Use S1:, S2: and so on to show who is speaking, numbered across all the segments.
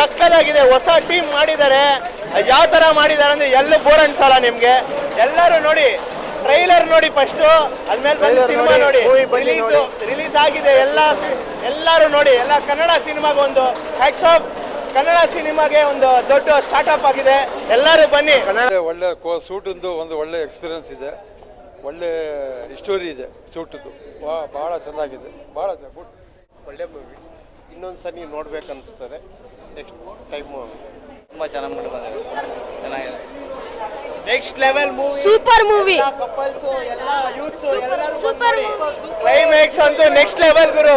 S1: ಸಕ್ಕದಾಗಿದೆ ಹೊಸ ಟೀಮ್ ಮಾಡಿದ್ದಾರೆ. ಯಾವ ತರ ಮಾಡಿದ್ದಾರೆ ಅಂದ್ರೆ ಎಲ್ಲೂ ಬೋರ್ ಅನ್ಸಲ್ಲ ನಿಮ್ಗೆ. ಎಲ್ಲರೂ ನೋಡಿ ಟ್ರೈಲರ್ ನೋಡಿ ಫಸ್ಟ್ ಅದ್ಮೇಲೆ ಬಂದು ಸಿನಿಮಾ
S2: ನೋಡಿ,
S1: ರಿಲೀಸ್ ರಿಲೀಸ್ ಆಗಿದೆ ಎಲ್ಲ ಎಲ್ಲರೂ ನೋಡಿ ಎಲ್ಲ ಕನ್ನಡ ಸಿನಿಮಾಗ ಒಂದು ಹ್ಯಾಟ್ಸ್ ಆಫ್ ಕನ್ನಡ ಸಿನಿಮಾಗೆ ಒಂದು ದೊಡ್ಡ ಸ್ಟಾರ್ಟ್ಅಪ್ ಆಗಿದೆ. ಎಲ್ಲರೂ ಬನ್ನಿ.
S3: ಒಳ್ಳೆ ಸೂಟಿಂದು ಒಂದು ಒಳ್ಳೆ ಎಕ್ಸ್ಪೀರಿಯನ್ಸ್ ಇದೆ. ಒಳ್ಳೆ ಸ್ಟೋರಿ ಇದೆ ಸೂಟದ್ದು ವಾ ಭಾಳ ಚೆನ್ನಾಗಿದೆ. ಭಾಳ ಗುಡ್.
S2: ಒಳ್ಳೆ ಮೂವಿ ಇನ್ನೊಂದು ಸರಿ ನೋಡ್ಬೇಕು ಅನಿಸ್ತದೆ. ನೆಕ್ಸ್ಟ್ ಟೈಮು
S4: ತುಂಬ ಚೆನ್ನಾಗಿ ಮಾಡಿ ಬಂದಿದೆ. ಚೆನ್ನಾಗಿದೆ.
S1: Next level movie
S5: super movie
S1: couples ಎಲ್ಲ ಯೂತ್ಸ್ ಎಲ್ಲರೂ
S5: ಸೂಪರ್
S1: ಕ್ಲೈಮ್ಯಾಕ್ಸ್ ಅಂತೂ ನೆಕ್ಸ್ಟ್ ಲೆವೆಲ್ ಗುರು.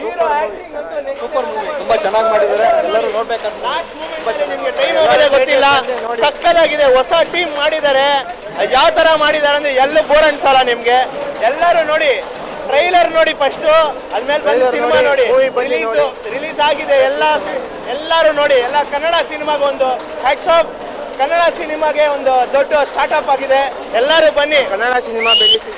S1: ಹೀರೋ ಆಕ್ಟಿಂಗ್ ಅಂತೂ ನೆಕ್ಸ್ಟ್ ಸೂಪರ್ ಮೂವಿ
S2: ತುಂಬ ಚೆನ್ನಾಗಿ ಮಾಡಿದ್ದಾರೆ. ಎಲ್ಲರೂ ನೋಡ್ಬೇಕಂತ
S1: ಲಾಸ್ಟ್ ಮೂಮೆಂಟ್ ನಿಮ್ಗೆ ಟೈಮ್ ಹೋಗೋದೇ ಗೊತ್ತಿಲ್ಲ. ಸಕ್ಕದಾಗಿದೆ. ಹೊಸ ಟೀಮ್ ಮಾಡಿದ್ದಾರೆ. ಯಾವ ತರ ಮಾಡಿದ್ದಾರೆ ಅಂದ್ರೆ ಎಲ್ಲೂ ಬೋರ್ ಅನ್ಸಲ್ಲ ನಿಮ್ಗೆ. ಎಲ್ಲರೂ ನೋಡಿ ಟ್ರೈಲರ್ ನೋಡಿ ಫಸ್ಟ್ ಅದ್ಮೇಲೆ ಬಂದು ಸಿನಿಮಾ
S2: ನೋಡಿ,
S1: ರಿಲೀಸ್ ರಿಲೀಸ್ ಆಗಿದೆ ಎಲ್ಲ ಎಲ್ಲರೂ ನೋಡಿ. ಎಲ್ಲ ಕನ್ನಡ ಸಿನಿಮಾಗೆ ಒಂದು ಹ್ಯಾಟ್ಸ್ ಆಫ್ ಕನ್ನಡ ಸಿನಿಮಾಗೆ ಒಂದು ದೊಡ್ಡ ಸ್ಟಾರ್ಟ್ಅಪ್ ಆಗಿದೆ. ಎಲ್ಲರೂ ಬನ್ನಿ.
S2: ಕನ್ನಡ ಸಿನಿಮಾ ಬೆಳೆಸಿ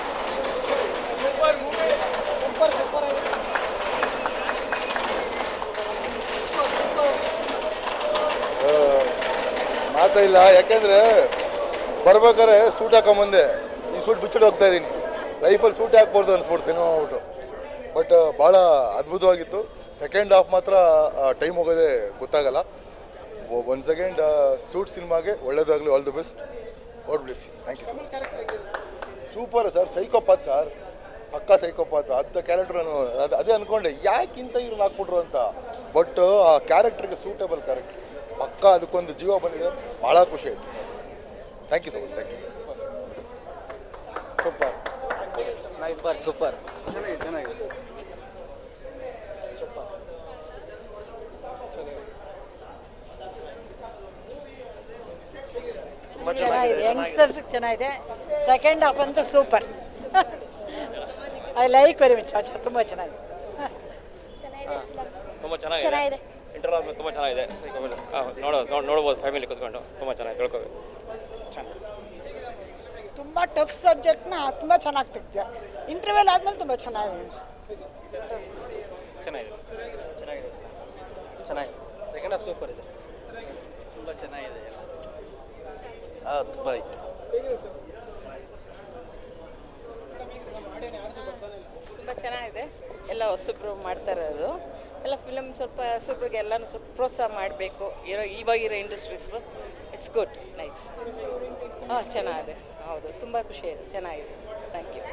S3: ಮಾತಾ ಇಲ್ಲ ಯಾಕೆಂದ್ರೆ ಬರ್ಬೇಕಾದ್ರೆ ಸೂಟ್ ಹಾಕೊಂಬಂದೆ ಈ ಸೂಟ್ ಬಿಚ್ಚಿಟ್ಟು ಹೋಗ್ತಾ ಇದ್ದೀನಿ ಲೈಫಲ್ಲಿ ಸೂಟ್ ಹಾಕ್ಬಾರ್ದು ಅನ್ಸ್ಬಿಡ್ತು ಸಿನಿಮಾ ಬಿಟ್ಟು ಬಟ್ ಭಾಳ ಅದ್ಭುತವಾಗಿತ್ತು. ಸೆಕೆಂಡ್ ಹಾಫ್ ಮಾತ್ರ ಟೈಮ್ ಹೋಗೋದೇ ಗೊತ್ತಾಗಲ್ಲ. ಒನ್ ಸೆಕೆಂಡ್ ಸೂಟ್ ಸಿನಿಮಾಗೆ ಒಳ್ಳೇದಾಗಲಿ all the best God bless you thank you sir super sir psychopath sir ಪಕ್ಕ ಸೈಕೋಪಾತ್ ಅಂಥ ಕ್ಯಾರೆಕ್ಟರ್ ಅದು, ಅದೇ ಅನ್ಕೊಂಡೆ. ಯಾಕಿಂತ ಇವ್ರನ್ನ ಹಾಕ್ಬಿಟ್ರು ಅಂತ. ಬಟ್ ಆ ಕ್ಯಾರೆಕ್ಟರ್ಗೆ ಸೂಟೇಬಲ್ ಕ್ಯಾರೆಕ್ಟರ್ ಪಕ್ಕ ಅದಕ್ಕೊಂದು ಜೀವ ಬಂದಿದೆ. ಭಾಳ ಖುಷಿ ಆಯಿತು. Thank you so much thank you
S2: super
S4: super super
S6: ಚೆನ್ನಾಗಿದೆ ಯಂಗ್ಸ್ಟರ್ಸ್ ಚೆನ್ನಾಗಿದೆ. ಸೆಕೆಂಡ್ ಹಾಫ್ ಅಂತೂ super I like very much ತುಂಬ ಚೆನ್ನಾಗಿದೆ.
S7: ತುಂಬ ಚೆನ್ನಾಗಿದೆ.
S5: ಚೆನ್ನಾಗಿದೆ.
S7: ಇಂಟರ್ವ್ಯೂ ತುಂಬ ಚೆನ್ನಾಗಿದೆ. ನೋಡೋದು ನೋಡಿ ನೋಡ್ಬೋದು ಫ್ಯಾಮಿಲಿ ಕೂತ್ಕೊಂಡು. ತುಂಬ ಚೆನ್ನಾಗಿ ತಿಳ್ಕೊಬೇಕು
S6: ತುಂಬ ಟಫ್ ಸಬ್ಜೆಕ್ಟ್ನ ತುಂಬ ಚೆನ್ನಾಗಿ ತೆಗ್ದೆ ಇಂಟರ್ವ್ಯೂಲ್ ಆದಮೇಲೆ ತುಂಬ ಚೆನ್ನಾಗಿ ಅನಿಸ್ತು.
S7: ಚೆನ್ನಾಗಿದೆ.
S2: ಚೆನ್ನಾಗಿದೆ.
S4: ಸೆಕೆಂಡ್ ಹಾಫ್ ಸೂಪರ್ ಇದೆ. ತುಂಬ ಚೆನ್ನಾಗಿದೆ ತುಂಬ ಇತ್ತು.
S8: ತುಂಬ ಚೆನ್ನಾಗಿದೆ. ಎಲ್ಲ ಹೊಸಬ್ರು ಮಾಡ್ತಾರೆ ಅದು ಎಲ್ಲ ಫಿಲಮ್ ಸ್ವಲ್ಪ ಹೊಸಬ್ರಿಗೆ ಎಲ್ಲನೂ ಸ್ವಲ್ಪ ಪ್ರೋತ್ಸಾಹ ಮಾಡಬೇಕು. ಇರೋ ಇವಾಗಿರೋ ಇಂಡಸ್ಟ್ರೀಸು ಇಟ್ಸ್ ಗುಡ್ ನೈಸ್ ಹಾಂ ಚೆನ್ನಾಗಿದೆ. ಹೌದು ತುಂಬ ಖುಷಿ ಆಯಿತು. ಚೆನ್ನಾಗಿದೆ. Thank you